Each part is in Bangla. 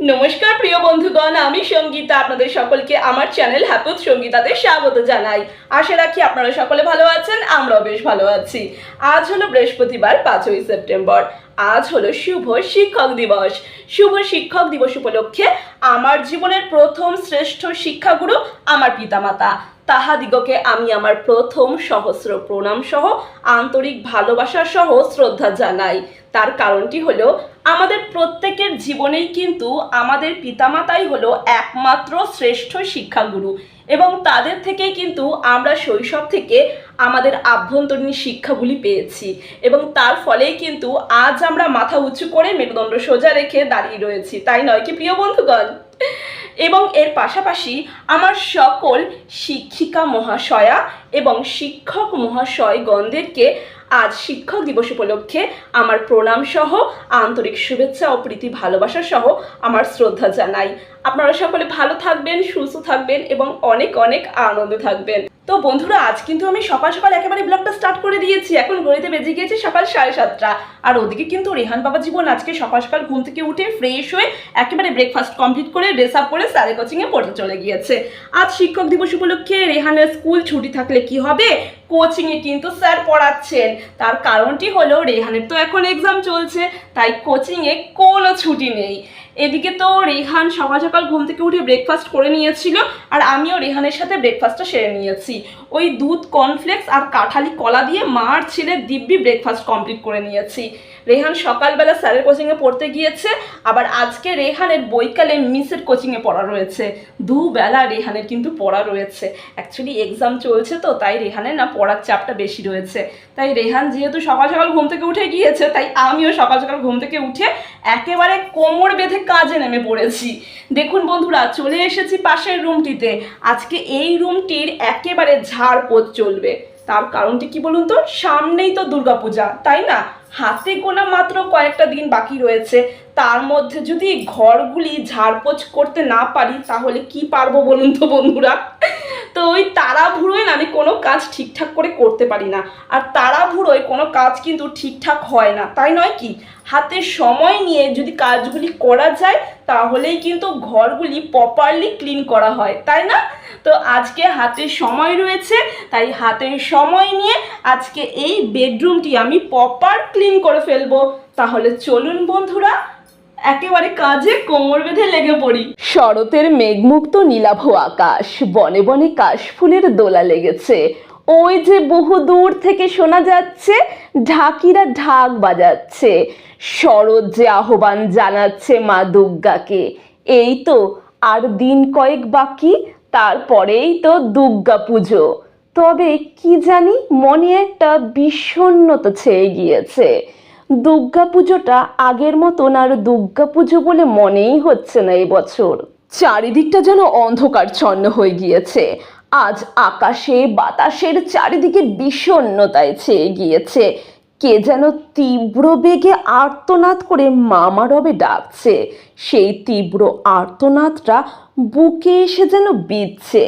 নমস্কার, প্রিয় বন্ধুগণ, আমি সঙ্গীতা। আপনাদের সকলকে আমার চ্যানেল হ্যাপুত সঙ্গীতাতে স্বাগত জানাই। আশা রাখি আপনারা সকলে ভালো আছেন, আমরাও বেশ ভালো আছি। আজ হলো বৃহস্পতিবার, পাঁচই সেপ্টেম্বর। আজ হলো শুভ শিক্ষক দিবস। শুভ শিক্ষক দিবস উপলক্ষে আমার জীবনের প্রথম শ্রেষ্ঠ শিক্ষাগুরু আমার পিতামাতা। তাহাদিগকে আমি আমার প্রথম সহস্র প্রণাম সহ আন্তরিক ভালোবাসা সহ শ্রদ্ধা জানাই। তার কারণটি হলো, আমাদের প্রত্যেকের জীবনেই কিন্তু আমাদের পিতামাতাই হলো একমাত্র শ্রেষ্ঠ শিক্ষাগুরু এবং তাদের থেকেই কিন্তু আমরা শৈশব থেকে আমাদের আভ্যন্তরীণ শিক্ষাগুলি পেয়েছি এবং তার ফলেই কিন্তু আজ আমরা মাথা উঁচু করে মেরুদণ্ড সোজা রেখে দাঁড়িয়ে রয়েছি, তাই নয় কি প্রিয় বন্ধুগণ? এবং এর পাশাপাশি আমার সকল শিক্ষিকা মহাশয়া এবং শিক্ষক মহাশয় মহাশয়গণদেরকে আজ শিক্ষক দিবস উপলক্ষে আমার প্রণাম সহ, আন্তরিক শুভেচ্ছা ও প্রীতি ভালোবাসা সহ আমার শ্রদ্ধা জানাই। আপনারা সকলে ভালো থাকবেন, সুস্থ থাকবেন এবং অনেক অনেক আনন্দ থাকবেন। তো বন্ধুরা, আজ কিন্তু আমি সকাল সকাল একেবারে ব্লগটা স্টার্ট করে দিয়েছি। এখন ঘড়িতে বেজে গিয়েছে সকাল সাড়ে সাতটা। আর ওদিকে কিন্তু রেহান বাবা জীবন আজকে সকাল সকাল ঘুম থেকে উঠে ফ্রেশ হয়ে একেবারে ব্রেকফাস্ট কমপ্লিট করে ড্রেস আপ করে স্যারের কোচিংয়ে পড়তে চলে গিয়েছে। আজ শিক্ষক দিবস উপলক্ষে রেহানের স্কুল ছুটি থাকলে কি হবে? কোচিংয়ে কিন্তু স্যার পড়াচ্ছেন। তার কারণটি হলো রেহানের তো এখন এক্সাম চলছে। তাই কোচিংয়ে কোনো ছুটি নেই। এদিকে তো রেহান সকাল সকাল ঘুম থেকে উঠে ব্রেকফাস্ট করে নিয়েছিল আর আমিও রেহানের সাথে ব্রেকফাস্টটা সেরে নিয়েছি। ওই দুধ কর্নফ্লেক্স আর কাঁঠালি কলা দিয়ে মার ছেলে দিব্যি ব্রেকফাস্ট কমপ্লিট করে নিয়েছি। রেহান সকালবেলা স্যারের কোচিংয়ে পড়তে গিয়েছে, আবার আজকে রেহানের বৈকালে মিসের কোচিংয়ে পড়া রয়েছে। দুবেলা রেহানের কিন্তু পড়া রয়েছে। অ্যাকচুয়ালি এক্সাম চলছে তো, তাই রেহানের না পড়ার চাপটা বেশি রয়েছে। তাই রেহান যেহেতু সকাল সকাল ঘুম থেকে উঠে গিয়েছে, তাই আমিও সকাল সকাল ঘুম থেকে উঠে একেবারে কোমর বেঁধে কাজে নেমে পড়েছি। দেখুন বন্ধুরা, চলে এসেছি পাশের রুমটিতে। আজকে এই রুমটির একেবারে ঝাড়পোছ চলবে। তার কারণটি কি বলুন তো? সামনেই তো দুর্গাপূজা, তাই না? হাতে গোনা মাত্র কয়েকটা দিন বাকি রয়েছে। তার মধ্যে যদি ঘরগুলি ঝাড়পোছ করতে না পারি, তাহলে কি পারব বলুন তো বন্ধুরা? তো ওই তাড়াহুড়োয় না আমি কোনো কাজ ঠিকঠাক করে করতে পারি না। আর তাড়াহুড়োয় কোনো কাজ কিন্তু ঠিকঠাক হয় না। তাই নয় কি? হাতে সময় নিয়ে যদি কাজগুলি করা যায়, তাহলেই কিন্তু ঘরগুলি প্রপারলি ক্লিন করা হয়। তাই না? তো আজকে হাতে সময় রয়েছে, তাই হাতে সময় নিয়ে আজকে এই বেডরুমটি আমি প্রপার ক্লিন করে ফেলব। তাহলে চলুন বন্ধুরা একেবারে কাজে কোমর বেঁধে লেগে পড়ি। শরতের মেঘমুক্ত নীলাভ আকাশ, বনে বনে কাশফুলের দোলা লেগেছে। ওই যে বহু দূর থেকে শোনা যাচ্ছে, ঢাকিরা ঢাক বাজাচ্ছে। শরৎ যে আহ্বান জানাচ্ছে মা দুর্গাকে, এই তো আর দিন কয়েক বাকি, তারপরেই তো দুর্গা পুজো। তবে কি জানি মনে একটা বিষণ্ণতা ছেয়ে গিয়েছে। দুর্গা পুজোটা আগের মতন আর দুর্গা পুজো বলে মনেই হচ্ছে না এবছর। চারিদিকটা যেন অন্ধকারচ্ছন্ন হয়ে গিয়েছে। আজ আকাশে, বাতাসের চারিদিকে বিষণ্ণতায় ছেয়ে গিয়েছে। কে যেন তীব্র বেগে আর্তনাদ করে মামা রবে ডাকছে। সেই তীব্র আর্তনাদটা বুকে এসে যেন বিচ্ছে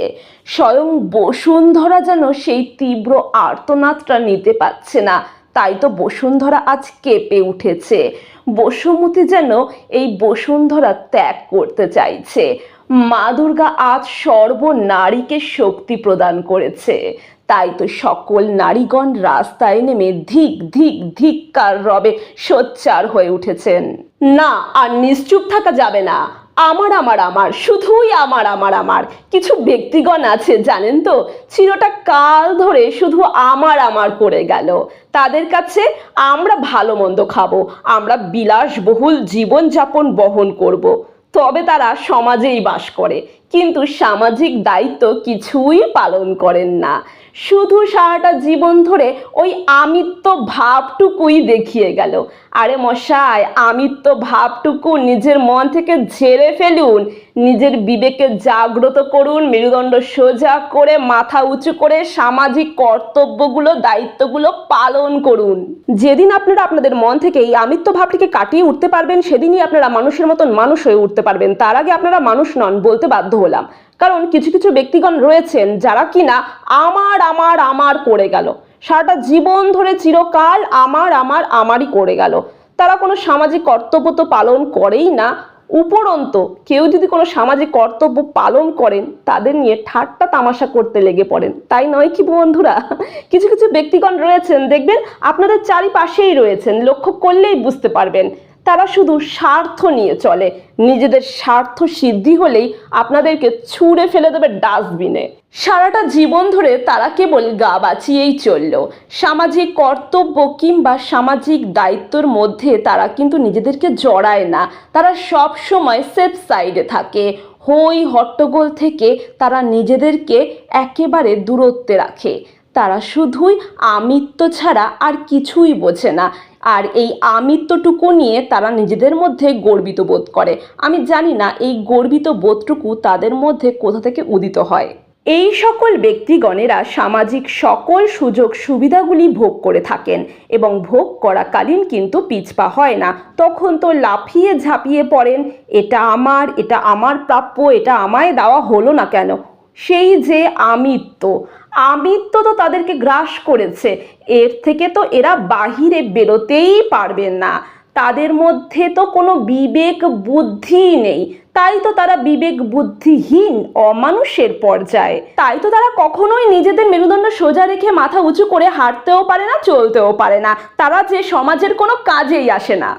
স্বয়ং বসুন্ধরা যেন সেই তীব্র আর্তনাদটা নিতে পারছে না। তাই তো বসুন্ধরা আজ কেঁপে উঠেছে। বসুমতী যেন এই বসুন্ধরা ত্যাগ করতে চাইছে। মা দুর্গা আজ সর্বনারীকে শক্তি প্রদান করেছে। তাই তো সকল নারীগণ রাস্তায় নেমে ধিক ধিক ধিক্কার রবে সোচ্চার হয়ে উঠেছেন। না, আর নিশ্চুপ থাকা যাবে না। আমার আমার আমার, শুধুই আমার আমার আমার। কিছু ব্যক্তিগণ আছে, জানেন তো? চিরটা কাল ধরে শুধু আমার আমার করে গেল। তাদের কাছে আমরা ভালো মন্দ খাব। আমরা বিলাসবহুল জীবনযাপন বহন করব। তবে তারা সমাজেই বাস করে। কিন্তু সামাজিক দায়িত্ব কিছুই পালন করেন না। শুধু সারাটা জীবন ধরে ওই আমিত্ব ভাবটুকুই দেখিয়ে গেল। আরে মশাই, আমিত্ব ভাবটুকু নিজের মন থেকে ঝেড়ে ফেলুন। নিজের বিবেকে জাগ্রত করুন, মেরুদণ্ড সোজা করে, মাথা উঁচু করে সামাজিক কর্তব্যগুলো, দায়িত্বগুলো পালন করুন। যেদিন আপনারা আপনাদের মন থেকে এই আমিত্ব ভাবটিকে কাটিয়ে উঠতে পারবেন, সেদিনই আপনারা মানুষের মতন মানুষ হয়ে উঠতে পারবেন। তার আগে আপনারা মানুষ নন বলতে বাধ্য হলাম। কারণ কিছু কিছু ব্যক্তিগণ রয়েছেন যারা কিনা আমার আমার আমার করে গেল। সারাটা জীবন ধরে চিরকাল আমার আমার, আমারই করে গেল। তারা কোনো সামাজিক কর্তব্য তো পালন করেই না উপরন্ত কেউ যদি কোনো সামাজিক কর্তব্য পালন করেন, তাদের নিয়ে ঠাট্টা তামাশা করতে লেগে পড়েন। তাই নয় কি বন্ধুরা? কিছু কিছু ব্যক্তিগণ রয়েছেন, দেখবেন আপনাদের চারিপাশেই রয়েছেন, লক্ষ্য করলেই বুঝতে পারবেন। তারা শুধু স্বার্থ নিয়ে চলে। নিজেদের স্বার্থ সিদ্ধি হলেই আপনাদেরকে ছুঁড়ে ফেলে দেবে ডাস্টবিনে সারাটা জীবন ধরে তারা কেবল গা বাঁচিয়েই চলল। সামাজিক কর্তব্য কিংবা সামাজিক দায়িত্বর মধ্যে তারা কিন্তু নিজেদেরকে জড়ায় না। তারা সব সময় সেফ সাইডে থাকে। হই হট্টগোল থেকে তারা নিজেদেরকে একেবারে দূরত্বে রাখে। তারা শুধুই আমিত্ব ছাড়া আর কিছুই বোঝে না। আর এই আমিত্বটুকু নিয়ে তারা নিজেদের মধ্যে গর্বিত বোধ করে। আমি জানি না এই গর্বিত বোধটুকু তাদের মধ্যে কোথা থেকে উদিত হয়। এই সকল ব্যক্তিগণেরা সামাজিক সকল সুযোগ সুবিধাগুলি ভোগ করে থাকেন এবং ভোগ করাকালীন কিন্তু পিছপা হয় না। তখন তো লাফিয়ে ঝাঁপিয়ে পড়েন, এটা আমার এটা আমার প্রাপ্য, এটা আমায় দেওয়া হলো না কেন? সেই যে আমিত্ব আমিত্ব তো তাদেরকে গ্রাস করেছে। এর থেকে তো এরা বাহিরে বেরোতেই পারবেন না। তাদের মধ্যে তো কোনো বিবেক বুদ্ধি নেই। তাই তো তারা বিবেক বুদ্ধিহীন, অমানুষের পর্যায়ে। তাই তো তারা কখনোই নিজেদের মেরুদণ্ড সোজা রেখে মাথা উঁচু করে হাঁটতেও পারে না, চলতেও পারে না। তারা যে সমাজের কোনো কাজেই আসে না।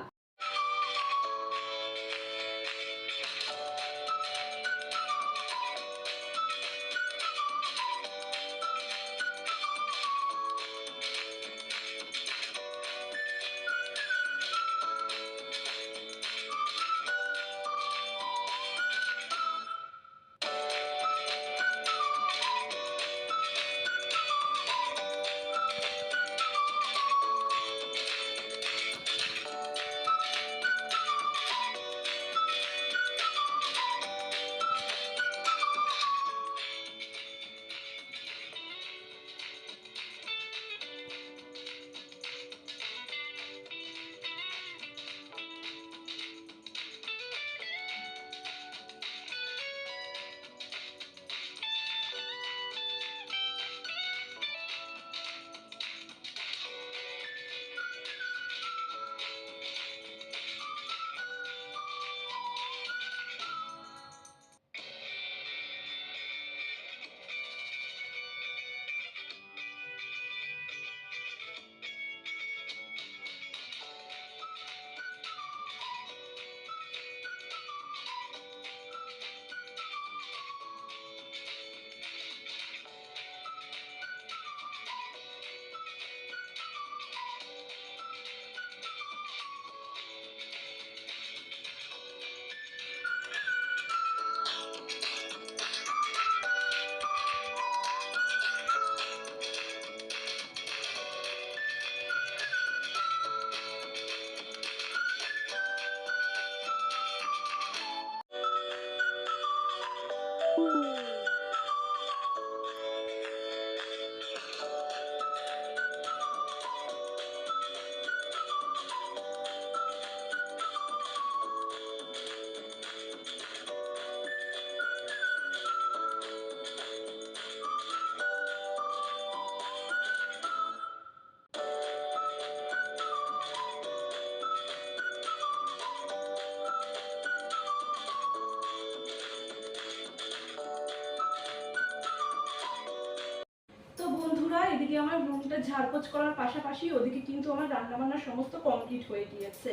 রুমটা ঝাড়পোছ করার পাশাপাশি ওদিকে কিন্তু আমার রান্নাবান্না সমস্ত কমপ্লিট হয়ে গিয়েছে।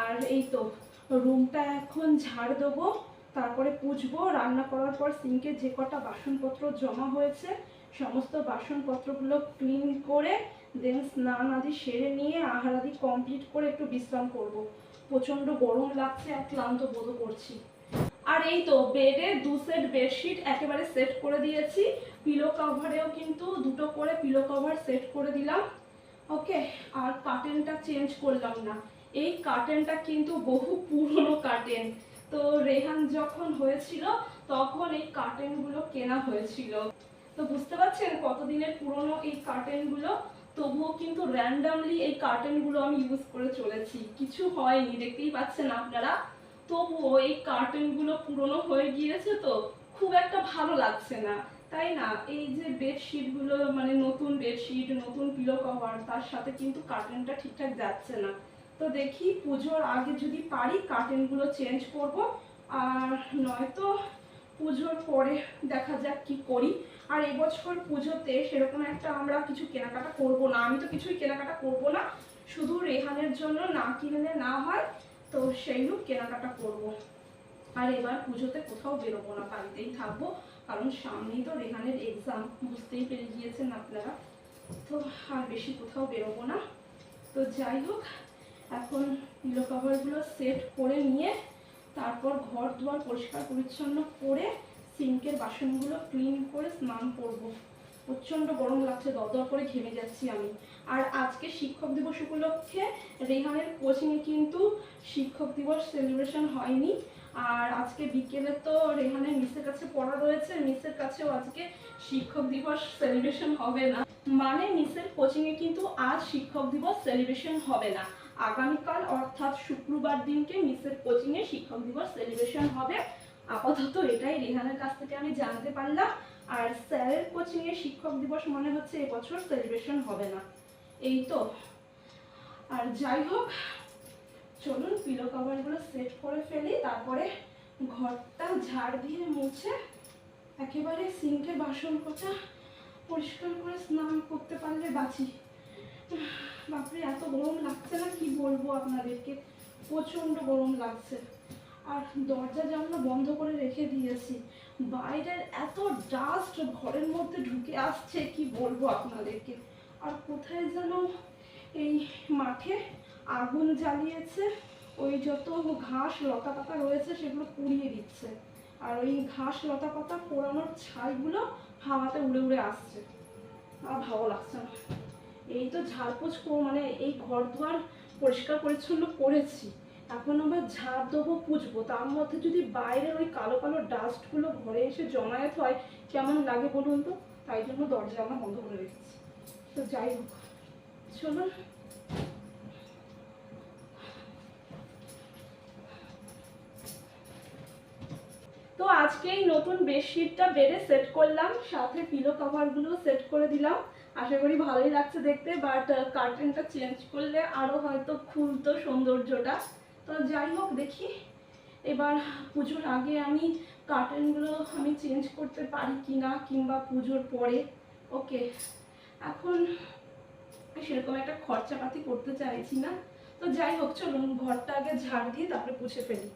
আর এই তো রুমটা এখন ঝাড় দেবো, তারপরে পুছবো রান্না করার পর সিঙ্কে যে কটা বাসনপত্র জমা হয়েছে, সমস্ত বাসনপত্রগুলো ক্লিন করে দেন স্নান আদি সেরে নিয়ে আহার আদি কমপ্লিট করে একটু বিশ্রাম করব। প্রচণ্ড গরম লাগছে আর ক্লান্ত বোধ করছি। আর এই তো বেডে দু সেট বেডশিট একেবারে সেট করে দিয়েছি। পিলো কভারেও কিন্তু দুটো করে পিলো কভার সেট করে দিলাম। ওকে আর কার্টেনটা চেঞ্জ করলাম না। এই কার্টেনটা কিন্তু বহু পুরনো কার্টেন তো রেহান যখন হয়েছিল, তখন এই কার্টেনগুলো কেনা হয়েছিল। তো বুঝতে পারছেন কতদিনের পুরনো এই কার্টেনগুলো তবুও কিন্তু র্যান্ডামলি এই কার্টেনগুলো আমি ইউজ করে চলেছি। কিছু হয়নি, দেখতেই পাচ্ছেন আপনারা। তবুও এই কার্টেনগুলো পুরনো হয়ে গিয়েছে তো, খুব একটা ভালো লাগছে না। তাই না? এই যে বেডশিটগুলো মানে নতুন বেডশিট নতুন পিলো কভার তার সাথে কিন্তু কার্টেনটা ঠিকঠাক যাচ্ছে না। তো দেখি পুজোর আগে যদি পারি কার্টেনগুলো চেঞ্জ করব, আর নয়তো পুজোর পরে দেখা যাক কি করি। আর এবছর পুজোতে সেরকম একটা আমরা কিছু কেনাকাটা করব না। আমি তো কিছুই কেনাকাটা করব না। শুধু রেহানের জন্য না কিনলে না হয় তো সেইরূপ কেনাকাটা করব। আর এবার পুজোতে কোথাও বেরোবো না, বাড়িতেই থাকব। কারণ সামনেই তো রেহানের এক্সাম বুঝতেই পেরে গিয়েছেন আপনারা। তো আর বেশি কোথাও বেরোবো না। তো যাই হোক, এখন পিলো কভারগুলো সেট করে নিয়ে তারপর ঘর দুয়ার পরিষ্কার পরিচ্ছন্ন করে সিঙ্কের বাসনগুলো ক্লিন করে স্নান করব। প্রচণ্ড গরম লাগছে, দরদর করে ঘেমে যাচ্ছি আমি। আর আজকে শিক্ষক দিবস উপলক্ষে রেহানের কোচিংয়ে কিন্তু শিক্ষক দিবস সেলিব্রেশন হয়নি। আর আজকে বিকেলে তো রেহানের মিসের কাছে পড়া রয়েছে, মিসের কাছেও আজকে শিক্ষক দিবস সেলিব্রেশন হবে না। মানে মিসের কোচিংয়ে কিন্তু আজ শিক্ষক দিবস সেলিব্রেশন হবে না। আগামীকাল অর্থাৎ শুক্রবার দিনকে মিসের কোচিংয়ে শিক্ষক দিবস সেলিব্রেশন হবে। আপাতত এটাই রেহানের কাছ থেকে আমি জানতে পারলাম। আর স্যারের কোচিংয়ে শিক্ষক দিবস মনে হচ্ছে এবছর সেলিব্রেশন হবে না। এই তো। আর যাই হোক, চলুন পিলো কভারগুলো সেট করে ফেলি, তারপরে ঘরটা ঝাড় দিয়ে মুছে একেবারে সিঙ্কের বাসন কোচা পরিষ্কার করে স্নান করতে পারলে বাঁচি। বাপরে, এত গরম লাগছে না, কি বলব আপনাদেরকে? প্রচণ্ড গরম লাগছে। আর দরজা জানলা বন্ধ করে রেখে দিয়েছি। বাইরের এত ডাস্ট ঘরের মধ্যে ঢুকে আসছে, কি বলব আপনাদেরকে? আর কোথায় যেন এই মাঠে আগুন জ্বালিয়েছে, ওই যত ঘাস লতা পাতা রয়েছে সেগুলো পুড়িয়ে দিচ্ছে। আর ওই ঘাস লতা পাতা পোড়ানোর ছাইগুলো হাওয়াতে উড়ে উড়ে আসছে। আর ভালো লাগছে না। এই তো ঝাড়পোছ মানে এই ঘর দুয়ার পরিষ্কার পরিচ্ছন্ন করেছি। এখন আমরা ঝাড় দেবো পুছবো তার মধ্যে যদি বাইরে ওই কালো কালো ডাস্টগুলো ঘরে এসে জমায়েত হয়, কেমন লাগে বলুন তো? তাই জন্য দরজা আমরা বন্ধ করে রেখেছি। তো যাই হোক, চলুন। তো আজকে এই নতুন বেডশিটটা বেডে সেট করলাম, সাথে পিলো কভারগুলো সেট করে দিলাম। আশা করি ভালোই লাগছে দেখতে বাট কার্টেনটা চেঞ্জ করলে আরও হয়তো খুলতো সৌন্দর্যটা। তো যাই হোক, দেখি। এবার পুজোর আগে আমি কার্টেনগুলো আমি চেঞ্জ করতে পারি কি না কিংবা পুজোর পরে। ওকে এখন সেরকম একটা খরচাপাতি করতে চাইছি না। তো যাই হোক, চলুন ঘরটা আগে ঝাড় দিয়ে তারপরে পুষে ফেলি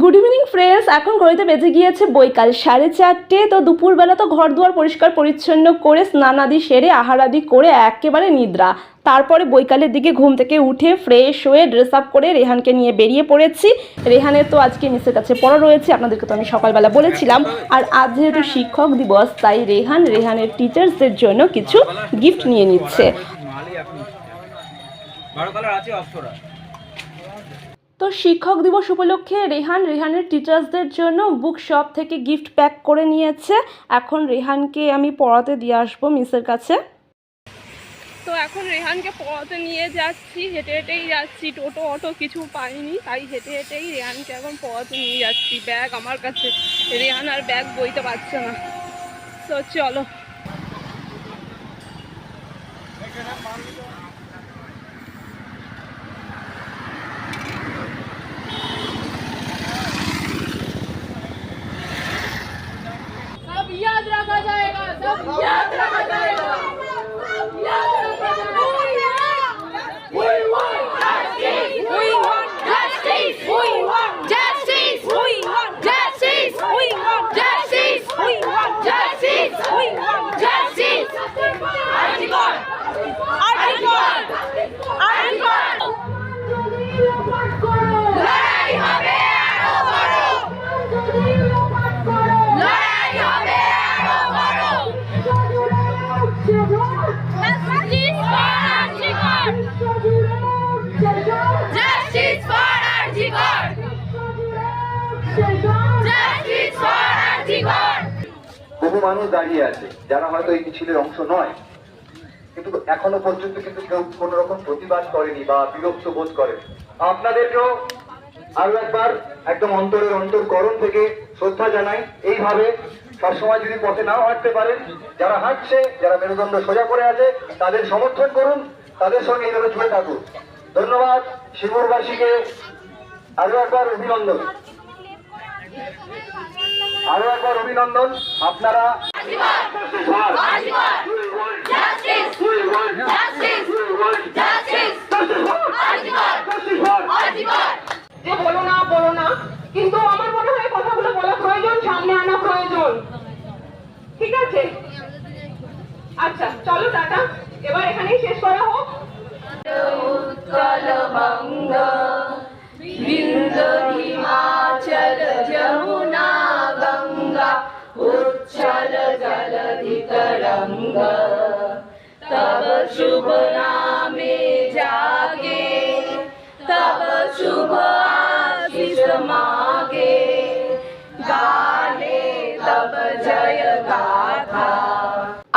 গুড ইভিনিং ফ্রেন্ডস এখন ঘড়িতে বেজে গিয়েছে বৈকাল। সাড়ে চারটে, তো দুপুরবেলা তো ঘর দুয়ার পরিষ্কার পরিচ্ছন্ন করে স্নান আদি সেরে আহার আদি করে একেবারে নিদ্রা। তারপরে বৈকালের দিকে ঘুম থেকে উঠে ফ্রেশ হয়ে ড্রেস আপ করে রেহানকে নিয়ে বেরিয়ে পড়েছি। রেহানের তো আজকে মিসের কাছে পড়া রয়েছে, আপনাদেরকে তো আমি সকালবেলা বলেছিলাম। আর আজ যেহেতু শিক্ষক দিবস, তাই রেহান রেহানের টিচার্সদের জন্য কিছু গিফট নিয়ে নিচ্ছে। আছে তো শিক্ষক দিবস উপলক্ষে রেহান, রেহানের টিচার্সদের জন্য বুক শপ থেকে গিফট প্যাক করে নিয়েছে। এখন রেহানকে আমি পড়াতে দিয়ে আসব মিসের কাছে। তো এখন রেহানকে পড়াতে নিয়ে যাচ্ছি, হেঁটে হেঁটেই যাচ্ছি। টোটো, অটো কিছু পাইনি, তাই হেঁটে হেঁটেই রেহানকে এখন পড়াতে নিয়ে যাচ্ছি। ব্যাগ আমার কাছে, রেহান আর ব্যাগ বইতে পারছে না। তো চলো। বহু মানুষ দাঁড়িয়ে আছে, যারা হয়তো এই মিছিলের অংশ নয়। কিন্তু এখনও পর্যন্ত কিন্তু কেউ কোন রকম প্রতিবাদ করেনি বা বিরক্ত বোধ করেনি। আপনাদেরকেও আরও একবার একদম অন্তরের অন্তরকরণ থেকে শ্রদ্ধা জানাই। এইভাবে সবসময় যদি পথে নাও হাঁটতে পারেন, যারা হাঁটছে, যারা মেরুদণ্ড সোজা করে আছে, তাদের সমর্থন করুন, তাদের সঙ্গে এইভাবে জুড়ে থাকুন। ধন্যবাদ শিবুরবাসীকে আরও একবার অভিনন্দন। আরও একবার অভিনন্দন আপনারা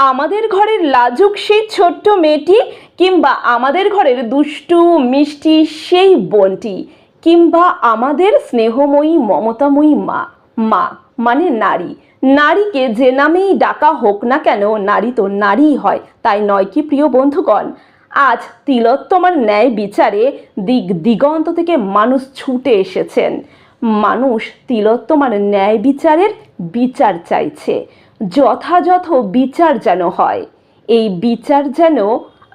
আমাদের ঘরের লাজুক সেই ছোট্ট মেয়েটি কিংবা আমাদের ঘরের দুষ্টু, মিষ্টি সেই বোনটি কিংবা আমাদের স্নেহময়ী, মমতাময়ী মা। মা মানে নারী। নারীকে যে নামেই ডাকা হোক না কেন, নারী তো নারীই হয়, তাই নয় কি প্রিয় বন্ধুগণ? আজ তিলোত্তমার ন্যায় বিচারে দিক দিগন্ত থেকে মানুষ ছুটে এসেছেন। মানুষ তিলোত্তমার ন্যায় বিচারের বিচার চাইছে। যথাযথ বিচার যেন হয়। এই বিচার যেন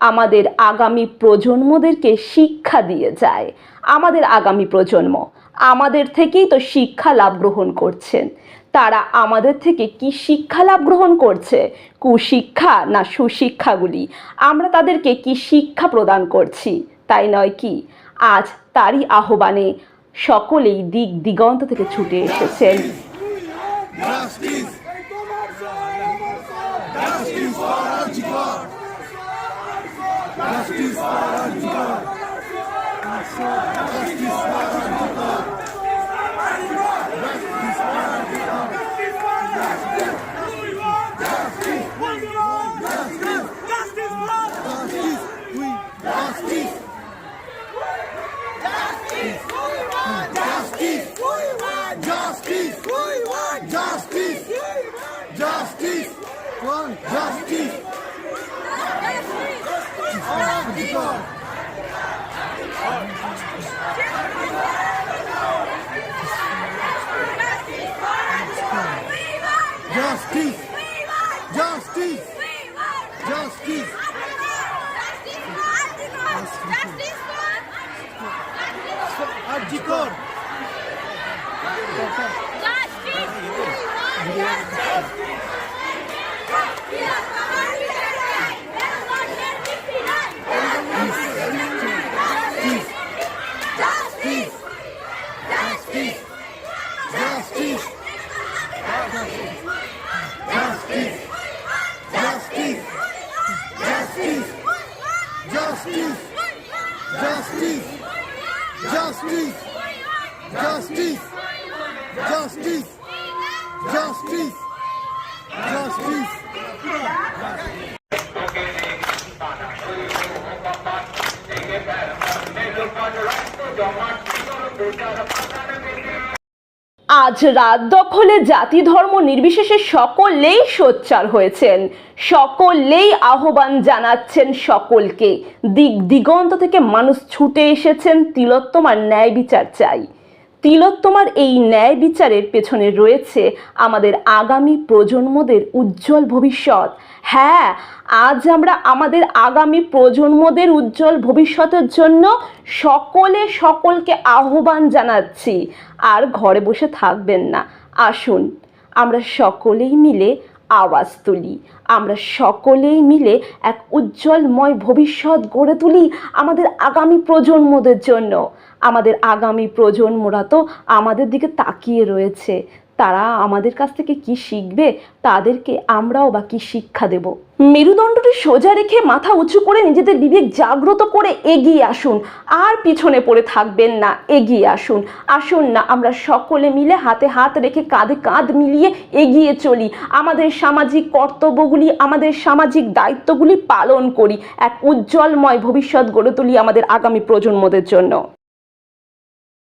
আমাদের আগামী প্রজন্মদেরকে শিক্ষা দিয়ে যায়। আমাদের আগামী প্রজন্ম আমাদের থেকেই তো শিক্ষা লাভ গ্রহণ করছেন। তারা আমাদের থেকে কি শিক্ষা লাভ গ্রহণ করছে? কুশিক্ষা না সুশিক্ষাগুলি? আমরা তাদেরকে কি শিক্ষা প্রদান করছি? তাই নয় কি? আজ তারই আহ্বানে সকলেই দিক দিগন্ত থেকে ছুটে এসেছেন Justice! আজ রাত দখলে জাতি ধর্ম নির্বিশেষে সকলেই সোচ্চার হয়েছেন। সকলেই আহ্বান জানাচ্ছেন সকলকে। দিক দিগন্ত থেকে মানুষ ছুটে এসেছেন তিলোত্তমার ন্যায় বিচার চাই। তিলোত্তমার এই ন্যায় বিচারের পেছনে রয়েছে। আমাদের আগামী প্রজন্মদের উজ্জ্বল ভবিষ্যৎ। হ্যাঁ আজ আমরা আমাদের আগামী প্রজন্মদের উজ্জ্বল ভবিষ্যতের জন্য সকলে সকলকে আহ্বান জানাচ্ছি। আর ঘরে বসে থাকবেন না। আসুন, আমরা সকলেই মিলে আওয়াজ তুলি। আমরা সকলেই মিলে এক উজ্জ্বলময় ভবিষ্যৎ গড়ে তুলি আমাদের আগামী প্রজন্মদের জন্য। আমাদের আগামী প্রজন্মরা তো আমাদের দিকে তাকিয়ে রয়েছে। তারা আমাদের কাছ থেকে কি শিখবে, তাদেরকে আমরাও বা কি শিক্ষা দেব? মেরুদণ্ডটি সোজা রেখে মাথা উঁচু করে নিজেদের বিবেক জাগ্রত করে এগিয়ে আসুন। আর পিছনে পড়ে থাকবেন না, এগিয়ে আসুন। আসুন না, আমরা সকলে মিলে হাতে হাত রেখে কাঁধে কাঁধ মিলিয়ে এগিয়ে চলি। আমাদের সামাজিক কর্তব্যগুলি, আমাদের সামাজিক দায়িত্বগুলি পালন করি। এক উজ্জ্বলময় ভবিষ্যৎ গড়ে তুলি আমাদের আগামী প্রজন্মদের জন্য।